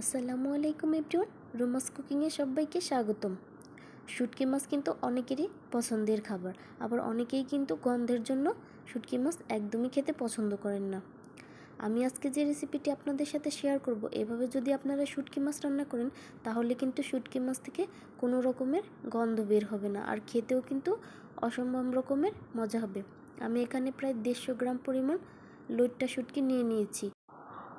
আসসালামু আলাইকুম এভরিওয়ান, রুমাস কুকিংয়ে সবাইকে স্বাগতম। শুটকি মাছ কিন্তু অনেকেরই পছন্দের খাবার, আবার অনেকেই কিন্তু গন্ধের জন্য শুটকি মাছ একদমই খেতে পছন্দ করেন না। আমি আজকে যে রেসিপিটি আপনাদের সাথে শেয়ার করব, এভাবে যদি আপনারা শুটকি মাছ রান্না করেন, তাহলে কিন্তু শুটকি মাছ থেকে কোনো রকমের গন্ধ বের হবে না, আর খেতেও কিন্তু অসম্ভব রকমের মজা হবে। আমি এখানে প্রায় দেড়শো গ্রাম পরিমাণ লোটটা শুটকি নিয়ে নিয়েছি।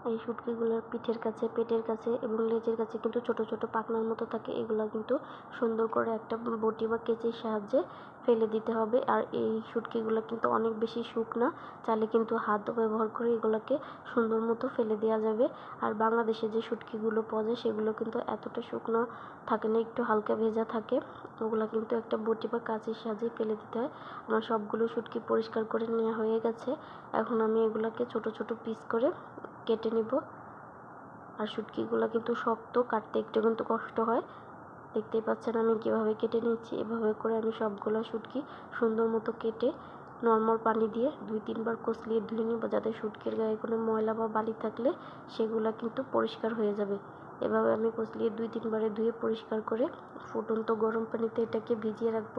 এই শুটকিগুলোর পিঠের কাছে, পেটের কাছে এবং লেজের কাছে কিন্তু ছোট ছোট পাখনার মতো থাকে। এগুলো কিন্তু সুন্দর করে একটা বটি বা কেচির সাহায্যে ফেলে দিতে হবে। আর এই শুটকিগুলো কিন্তু অনেক বেশি শুকনা চালে কিন্তু হাত ব্যবহার করে এগুলোকে সুন্দর মতো ফেলে দেওয়া যাবে। আর বাংলাদেশে যে শুটকিগুলো পাওয়া যায়, সেগুলো কিন্তু এতটা শুকনো থাকে না, একটু হালকা ভেজা থাকে। ওগুলো কিন্তু একটা বটি বা কাঁচির সাহায্যে ফেলে দিতে হয়। আমার সবগুলো শুটকি পরিষ্কার করে নেওয়া হয়ে গেছে। এখন আমি এগুলোকে ছোট ছোট পিস করে কেটে নেব। আর শুটকিগুলো কিন্তু শক্ত, কাটতে একটু কিন্তু কষ্ট হয়। দেখতেই পাচ্ছেন আমি কীভাবে কেটে নিচ্ছি। এভাবে করে আমি সবগুলো শুটকি সুন্দর মতো কেটে নর্মাল পানি দিয়ে দুই, তিনবার কষলিয়ে ধুয়ে নিব যাতে শুটকির গায়ে কোনো ময়লা বা বালি থাকলে সেগুলো কিন্তু পরিষ্কার হয়ে যাবে। এভাবে আমি কষলিয়ে দুই, তিনবারে ধুয়ে পরিষ্কার করে ফুটন্ত গরম পানিতে এটাকে ভিজিয়ে রাখব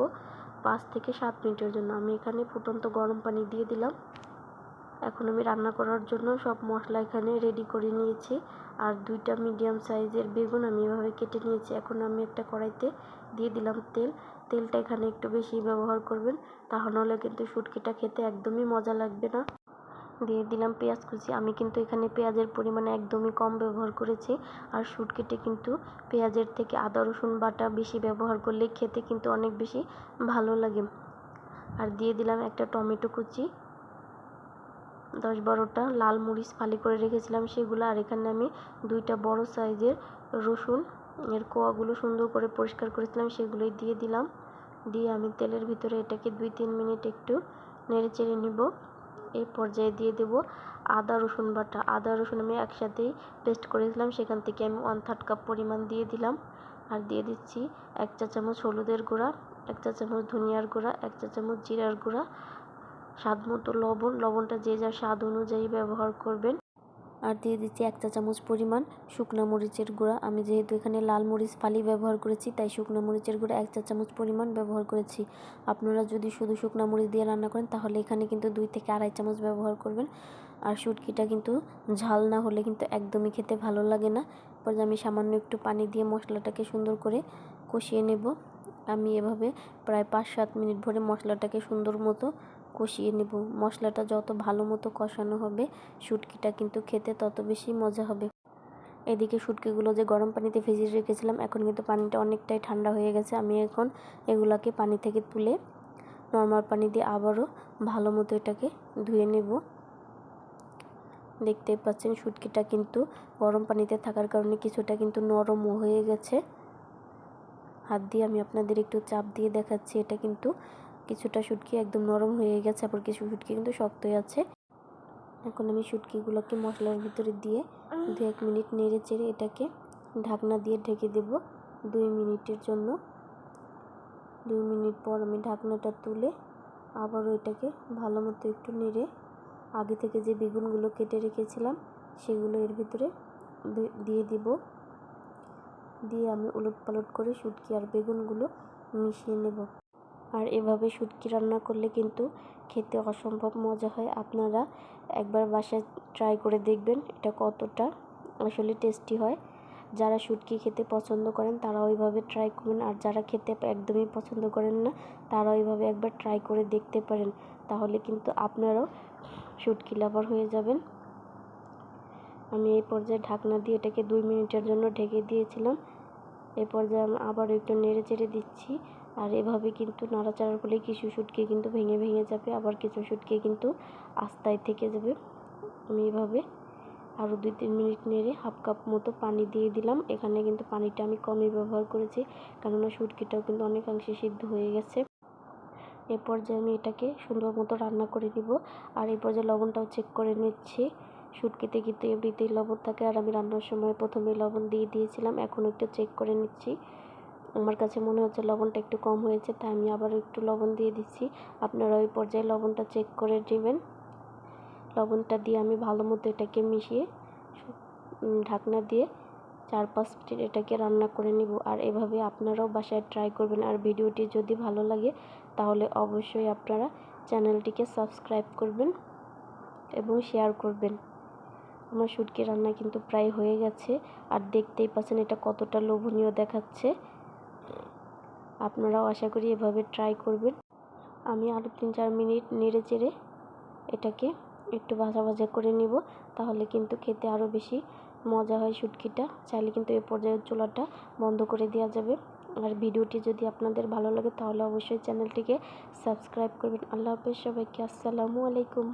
পাঁচ থেকে সাত মিনিটের জন্য। আমি এখানে ফুটন্ত গরম পানি দিয়ে দিলাম। এখন আমি রান্না করার জন্য সব মশলা এখানে রেডি করে নিয়েছি। আর দুইটা মিডিয়াম সাইজের বেগুন আমি এভাবে কেটে নিয়েছি। এখন আমি একটা কড়াইতে দিয়ে দিলাম তেল। তেলটা এখানে একটু বেশি ব্যবহার করবেন তাহলে কিন্তু শুটকিটা খেতে একদমই মজা লাগবে না। দিয়ে দিলাম পেঁয়াজ কুচি। আমি কিন্তু এখানে পেঁয়াজের পরিমাণ একদমই কম ব্যবহার করেছি। আর শুটকিতে কিন্তু পেঁয়াজের থেকে আদা, রসুন বাটা বেশি ব্যবহার করলে খেতে কিন্তু অনেক বেশি ভালো লাগে। আর দিয়ে দিলাম একটা টমেটো কুচি। দশ বারোটা লাল মরিচ ফালি করে রেখেছিলাম সেগুলো, আর এখানে আমি দুইটা বড় সাইজের রসুন, এর কোয়াগুলো সুন্দর করে পরিষ্কার করেছিলাম, সেগুলোই দিয়ে দিলাম। দিয়ে আমি তেলের ভিতরে এটাকে দুই তিন মিনিট একটু নেড়ে চেড়ে নিব। এই পর্যায়ে দিয়ে দেব আদা, রসুন বাটা। আদা, রসুন আমি একসাথেই পেস্ট করেছিলাম, সেখান থেকে আমি ওয়ান থার্ড কাপ পরিমাণ দিয়ে দিলাম। আর দিয়ে দিচ্ছি এক চা চামচ হলুদের গুঁড়া, এক চা চামচ ধনিয়ার গুঁড়া, এক চা চামচ জিরার গুঁড়া স্বাদ মতো লবণ, লবণটা যে যার স্বাদ অনুযায়ী ব্যবহার করবেন। আর দিয়ে দিচ্ছি এক চা চামচ পরিমাণ শুকনো মরিচের গুঁড়া। আমি যেহেতু এখানে লাল মরিচ, ফালি ব্যবহার করেছি, তাই শুকনো মরিচের গুঁড়া এক চা চামচ পরিমাণ ব্যবহার করেছি। আপনারা যদি শুধু শুকনো মরিচ দিয়ে রান্না করেন, তাহলে এখানে কিন্তু দুই থেকে আড়াই চামচ ব্যবহার করবেন। আর শুটকিটা কিন্তু ঝাল না হলে কিন্তু একদমই খেতে ভালো লাগে না। এরপর আমি সামান্য একটু পানি দিয়ে মশলাটাকে সুন্দর করে কষিয়ে নেব। আমি এভাবে প্রায় পাঁচ সাত মিনিট ভরে মশলাটাকে সুন্দর মতো কষিয়ে নেব। মশলাটা যত ভালো মতো কষানো হবে, শুটকিটা কিন্তু খেতে তত বেশি মজা হবে। এদিকে শুটকিগুলো যে গরম পানিতে ভেজিয়ে রেখেছিলাম, এখন কিন্তু পানিটা অনেকটাই ঠান্ডা হয়ে গেছে। আমি এখন এগুলাকে পানি থেকে তুলে নর্মাল পানি দিয়ে আবারও ভালো মতো এটাকে ধুয়ে নেব। দেখতে পাচ্ছেন, শুটকিটা কিন্তু গরম পানিতে থাকার কারণে কিছুটা কিন্তু নরম হয়ে গেছে। হাত দিয়ে আমি আপনাদের একটু চাপ দিয়ে দেখাচ্ছি, এটা কিন্তু কিছুটা শুটকি একদম নরম হয়ে গেছে, আবার কিছু শুটকি কিন্তু শক্তই আছে। এখন আমি শুটকিগুলোকে মশলার ভিতরে দিয়ে দু এক মিনিট নেড়ে চেড়ে এটাকে ঢাকনা দিয়ে ঢেকে দেব দুই মিনিটের জন্য। দুই মিনিট পর আমি ঢাকনাটা তুলে আবারও এটাকে ভালো মতো একটু নেড়ে আগে থেকে যে বেগুনগুলো কেটে রেখেছিলাম সেগুলো এর ভিতরে দিয়ে দিব। দিয়ে আমি উলট পালট করে শুটকি আর বেগুনগুলো মিশিয়ে নেব। আর এভাবে শুটকি রান্না করলে কিন্তু খেতে অসম্ভব মজা হয়। আপনারা একবার বাসায় ট্রাই করে দেখবেন এটা কতটা আসলে টেস্টি হয়। যারা শুটকি খেতে পছন্দ করেন তারা ওইভাবে ট্রাই করবেন আর যারা খেতে একদমই পছন্দ করেন না তারা ওইভাবে একবার ট্রাই করে দেখতে পারেন। তাহলে কিন্তু আপনারাও শুটকি লাভার হয়ে যাবেন। আমি এই পর্যায়ে ঢাকনা দিয়ে এটাকে দুই মিনিটের জন্য ঢেকে দিয়েছিলাম। এই পর্যায়ে আমি আবার একটু নেড়ে চেড়ে দিচ্ছি। আর এভাবে কিন্তু নাড়াচাড়ার ফলে কিছু শুটকি কিন্তু ভেঙে ভেঙে যাবে, আবার কিছু শুটকি কিন্তু আস্তায় থেকে যাবে। আমি এভাবে আরও দুই তিন মিনিট নেড়ে হাফ কাপ মতো পানি দিয়ে দিলাম। এখানে কিন্তু পানিটা আমি কমই ব্যবহার করেছি, কেননা শুটকিটাও কিন্তু অনেকাংশে সিদ্ধ হয়ে গেছে। এ পর্যায়ে আমি এটাকে সুন্দর মতো রান্না করে নিব। আর এই পর্যায়ে লবণটাও চেক করে নিচ্ছি। শুটকিতে কিন্তু এমনিতেই লবণ থাকে। আর আমি রান্নার সময় প্রথমে লবণ দিয়ে দিয়েছিলাম, এখন একটু চেক করে নিচ্ছি। আমার কাছে মনে হচ্ছে লবণটা একটু কম হয়েছে, তাই আমি আবার একটু লবণ দিয়ে দিচ্ছি। আপনারা ওই পর্যায়ে লবণটা চেক করে নেবেন। লবণটা দিয়ে আমি ভালো মতো এটাকে মিশিয়ে ঢাকনা দিয়ে চার পাঁচ মিনিট এটাকে রান্না করে নিব। আর এভাবে আপনারাও বাসায় ট্রাই করবেন। আর ভিডিওটি যদি ভালো লাগে, তাহলে অবশ্যই আপনারা চ্যানেলটিকে সাবস্ক্রাইব করবেন এবং শেয়ার করবেন। আমার শুটকি রান্না কিন্তু প্রায় হয়ে গেছে। আর দেখতেই পাচ্ছেন এটা কতটা লোভনীয় দেখাচ্ছে। আপনারাও আশা করি এভাবে ট্রাই করবেন। আমি আরও তিন চার মিনিট নেড়ে চেড়ে এটাকে একটু ভাজা ভাজা করে নিব, তাহলে কিন্তু খেতে আরও বেশি মজা হয় শুটকিটা। চাইলে কিন্তু এই পর্যায়ে চুলাটা বন্ধ করে দেওয়া যাবে। আর ভিডিওটি যদি আপনাদের ভালো লাগে, তাহলে অবশ্যই চ্যানেলটিকে সাবস্ক্রাইব করবেন। আল্লাহ হাফেজ সবাইকে, আসসালামু আলাইকুম।